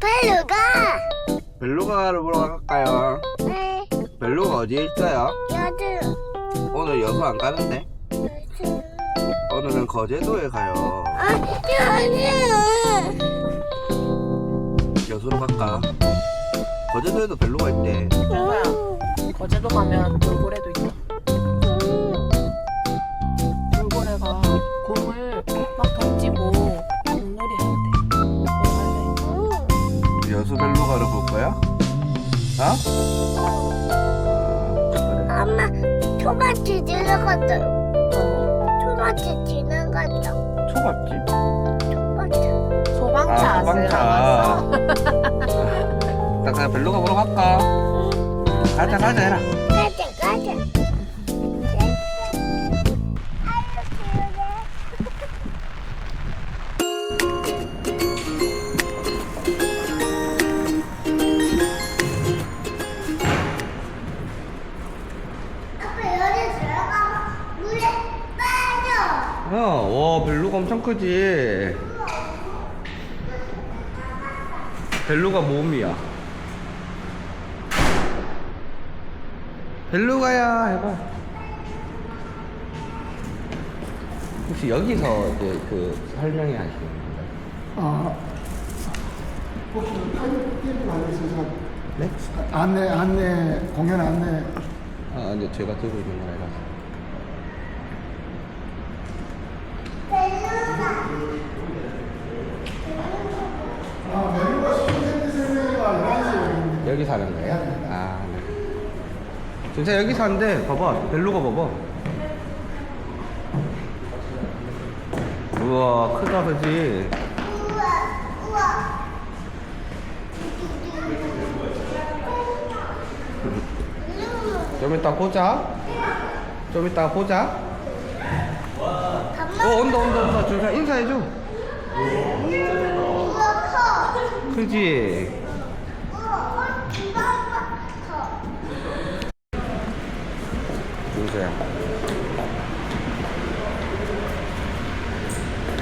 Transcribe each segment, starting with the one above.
벨루가 벨루가를 보러 갈까요? 네 벨루가 어디에 있어요? 여드 오늘 여수 안 가는데? 오늘은 거제도에 가요. 아 여드 여수로 갈까? 거제도에도 벨루가 있대. 벨루야 거제도 가면 돌고래도 있다 돌고 여수 벨루가를 볼 거야? 어? 아. 엄마 초밥집 지나갔다 어, 초밥집 지나갔다 초밥집? 초밥집 소방차 아, 소방차. 나 그냥 벨루가 보러 갈까? 가자, 가자, 해라. 가자 가자 크지? 벨루가 몸이야. 벨루가야, 해봐. 혹시 여기서 이제 그 설명이 하시는 건가요? 아, 혹시 안에 있어서 네? 안내, 안내, 공연 안내. 아, 아니요, 제가 들고 있는 거라서. 아, 멜로가 신세대 설명회가 11시에 여기 사는 거예요? 네. 아, 네. 진짜 여기 사는데, 봐봐. 벨루가 봐봐. 우와, 크다, 그지? 좀 이따 보자. 좀 이따 보자. 어, 온다, 온다, 온다. 준사 인사해줘. 우와 커 그지? 우와 이만큼 커 준서야.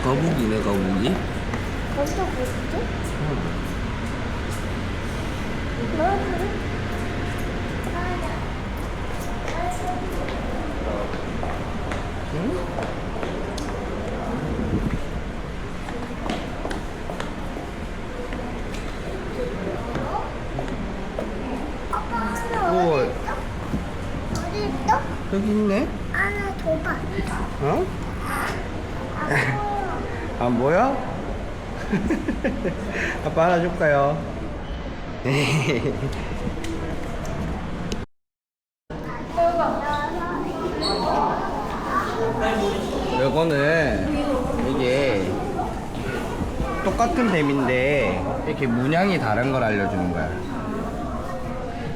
거북이네, 거북이. 거기서 뭐지? 뭐그래? 아빠 하나 우와. 어디 있어? 어디 있어? 여기 있네? 하나 줘봐 어? 안 보여? 아빠 하나 줄까요? 요거는 이게 똑같은 뱀인데 이렇게 문양이 다른 걸 알려주는 거야.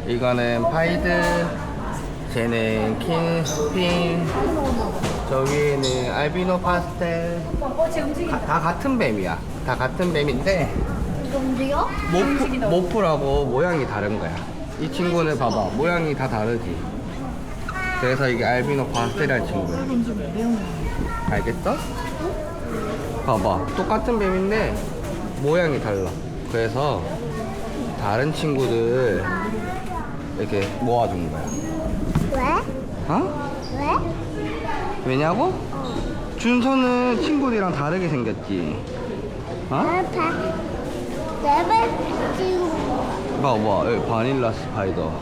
이거는 파이드, 쟤는 킹 스핀, 저기는 알비노 파스텔. 다, 다 같은 뱀이야. 다 같은 뱀인데 이거 움직여? 모프, 모프라고 모양이 다른 거야. 이 친구는 봐봐 모양이 다 다르지. 그래서 이게 알비노 파스텔이라는 친구야. 알겠어? 봐봐 똑같은 뱀인데 모양이 달라. 그래서 다른 친구들 이렇게 모아준 거야. 왜? 어? 왜? 왜냐고? 준서는 친구들이랑 다르게 생겼지. 어? 내발 지금 봐봐, 여기 바닐라 스파이더.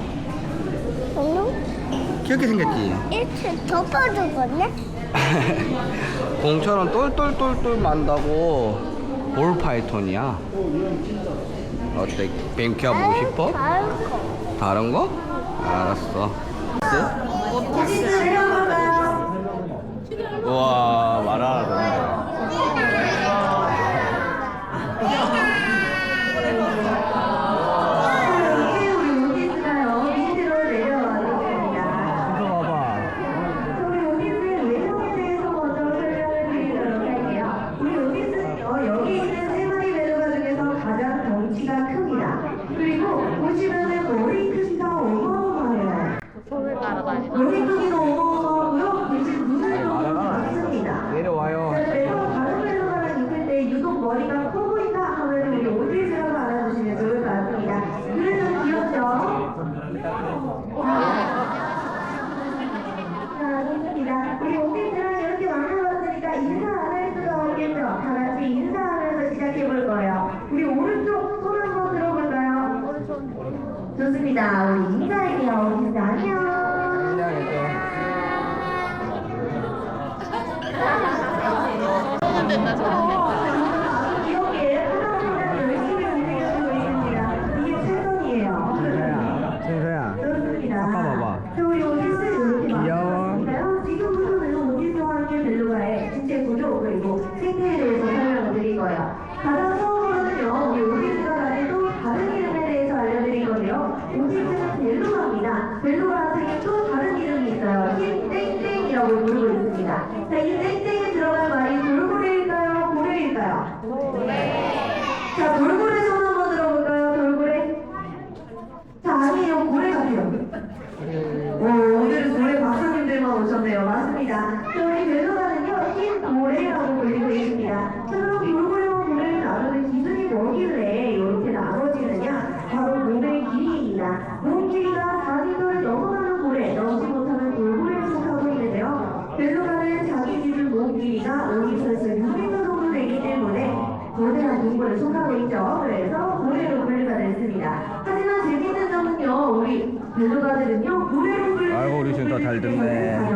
공룡 귀엽게 생겼지? 일찍 덮어주겠네? 공처럼 똘똘똘똘 만다고 볼 파이톤이야. 어때? 뱀 키워보고 싶어? 다른 거 다른 거? 알았어. 우와, 말하던 놀이터기로 넘어가고요. 이제 눈을 쪽으로 갔습니다. 내려와요. 자, 매번 다른 회사랑 있을 때 유독 머리가 커 보인다 하면 우리 오지스라고 알아주시면 좋을 것 같습니다. 그래도 귀엽죠? 자, 좋습니다. 우리 오지스랑 이렇게 만나봤으니까 인사 안 할 수가 없겠죠? 다 같이 인사하면서 시작해볼 거예요. 우리 오른쪽 손 한번 들어볼까요? 좋습니다. 우리 인사해요. 인사 안녕. 된다 저는 세서야 아빠 봐봐. 하고 있죠. 그래서 고래로 분류가 됐습니다. 하지만 재밌는 점은요, 우리 배도가들은요, 고래로 분류. 아이고, 우리 지금 다잘 듣네.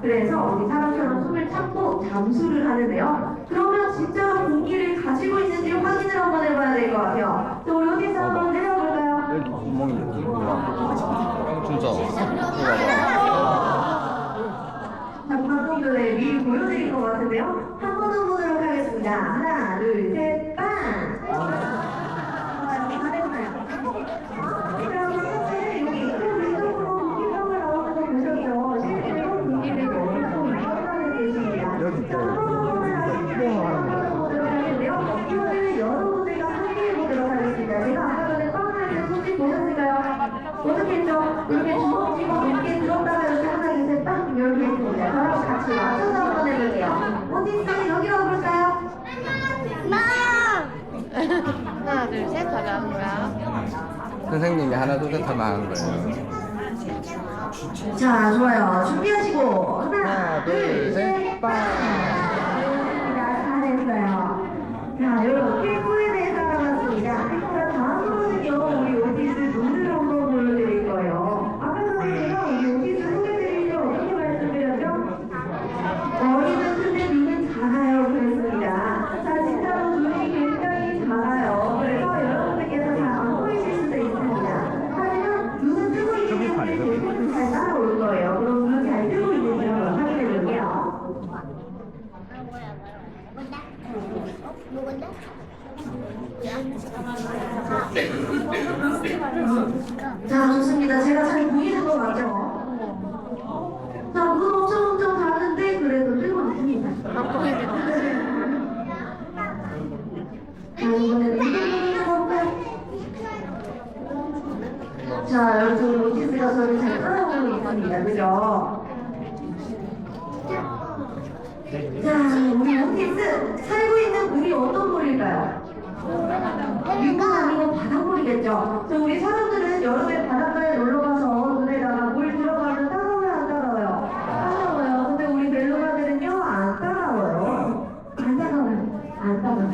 그래서 우리 사람처럼 숨을 참고 잠수를 하는데요. 그러면 진짜 공기를 가지고 있는지 확인을 한번 해봐야 될 것 같아요. 또 여기서 한번 해볼까요? 구멍이 진짜. 자, 방금 전에 미리 보여드린 것 같은데요. 한 번 더 보도록 하겠습니다. 하나, 둘, 셋. 선생님이 하나 둘셋 하면 하는 거예요. 자, 좋아요. 준비하시고 하나, 둘, 셋, 빵. 감사합니다. 다 됐어요. 자, 여러분, 1부에 자, 좋습니다. 제가 잘 보이는 거 맞죠? 자, 눈 엄청 엄청 작은데 그래도 뜨고 있습니다. 자, 이번에는 이동보는 건가요? 자, 여러분 로티스가 저를 잘 따라오고 있습니다. 그죠? 자, 우리 로티스 살고 있는 우리 어떤 몰일까요? 육아 산골이겠죠. 그래서 우리 사람들은 여름에 바닷가에 놀러 가서 눈에다가 물 들어가면 따가워요, 안 따가워요? 따가워요. 근데 우리 멜로가들은요, 안 따가워요. 안 따가워요. 안 따가워요.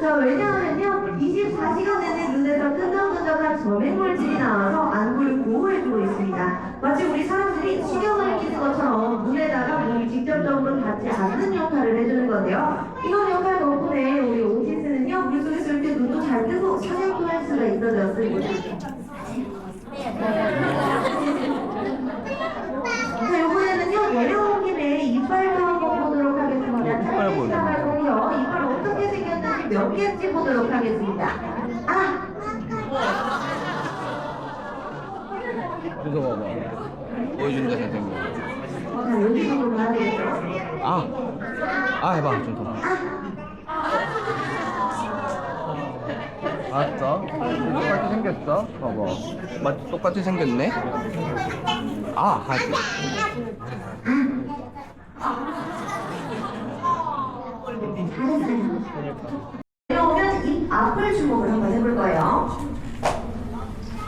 자, 왜냐하면요, 24시간 내내 눈에서 끈적끈적한 점액물질이 나와서 안구를 보호해주고 있습니다. 마치 우리 사람들이 수경을 끼는 것처럼 눈에다가 물이 직접적으로 닿지 않는 역할을 해주는 건데요. 이건 자체가 인터되었습니다. 자, 요번에는요, 내려온 김에 이빨도 한번 보도록 하겠습니다. 어, 이빨 보요 이빨 어떻게 생겼는지 몇 개인지 보도록 하겠습니다. 아! 이거 봐봐. 보여준다, 선생님. 아, 여기서 보면 하겠죠. 아! 아, 해봐. 좀 더. 아! 알았어. 똑같이 생겼어. 봐봐. 맞 똑같이 생겼네. 아 하지. 내려오면 입 앞을 주목을 한번 해볼 거예요.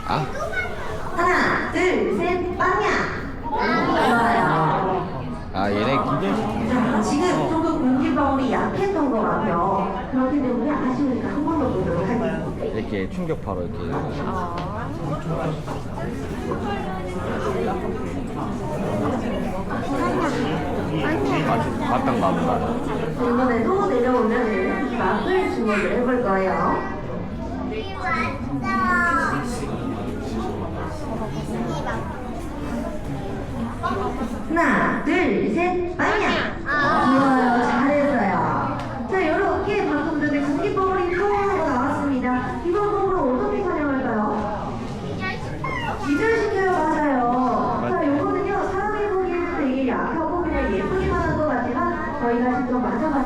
아, 하나, 둘, 셋, 빵야! 좋아요. 아 얘네 기대. 자, 지금 조금 공기방울이 약했던 것 같아요. 그렇기 때문에 아쉬우니까 한 번 더 보도록 하겠습니다. 이렇게 충격파로 이렇게. 맞 맞단가 보다. 이번에도 내려오면 입 앞을 주목을 해볼 거예요. 하나, 둘, 셋, 빵야! 좋아요, 잘했어요. 자, 이렇게 방금 전에 공기방울이 또 하고 나왔습니다. 이번 곡으로 어떻게 사용할까요? 기절시켜요, 맞아요. 자, 요거는요, 사람이 보기에는 되게 약하고 그냥 예쁘기만 한 것 같지만 저희가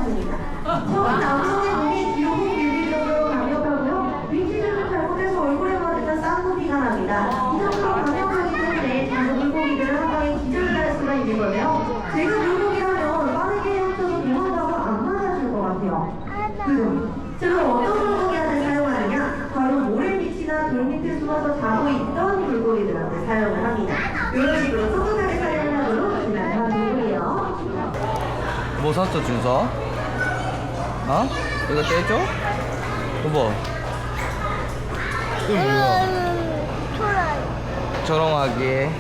맞아봤습니다. 처음 뒤로 훅 밀릴 정도로 강력하고요. 위치를 잘못해서 얼굴에 맞으면 쌍꺼비가 납니다. 이 정도로 강력하기 때문에 작은 물고기들은 한 방에 기절을 할 수가 있는 거예요. 제가 물고기라면 빠르게 훔쳐서 도망가도 안 맞아줄 것 같아요. 그죠? 제가 어떤 물고기한테 사용하느냐? 바로 모래 밑이나 돌 밑에 숨어서 자고 있던 물고기들한테 사용을 합니다. 이런 식으로 소중하게 사용하도록 진행한 부분이에요. 뭐 샀어 준서? 어? 이거 떼줘? 여보. 이거 뭐야? 초라요. 조롱하기.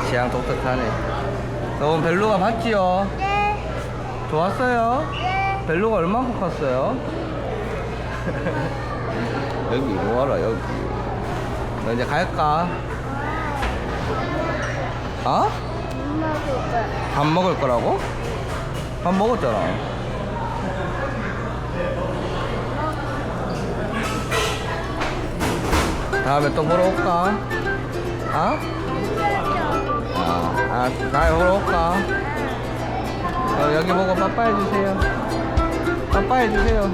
취향 독특하네. 너 벨루가 봤지요? 네. 좋았어요? 네. 벨루가 얼마큼 컸어요? 여기 뭐하러 여기. 너 이제 갈까? 어? 엄마 그거. 밥 먹을 거라고? 밥 먹었잖아. 다음에 또 보러 올까? 어? 아, 아, 다음에 보러 올까? 어, 여기 보고 빠빠 해 주세요. 빠빠 해 주세요.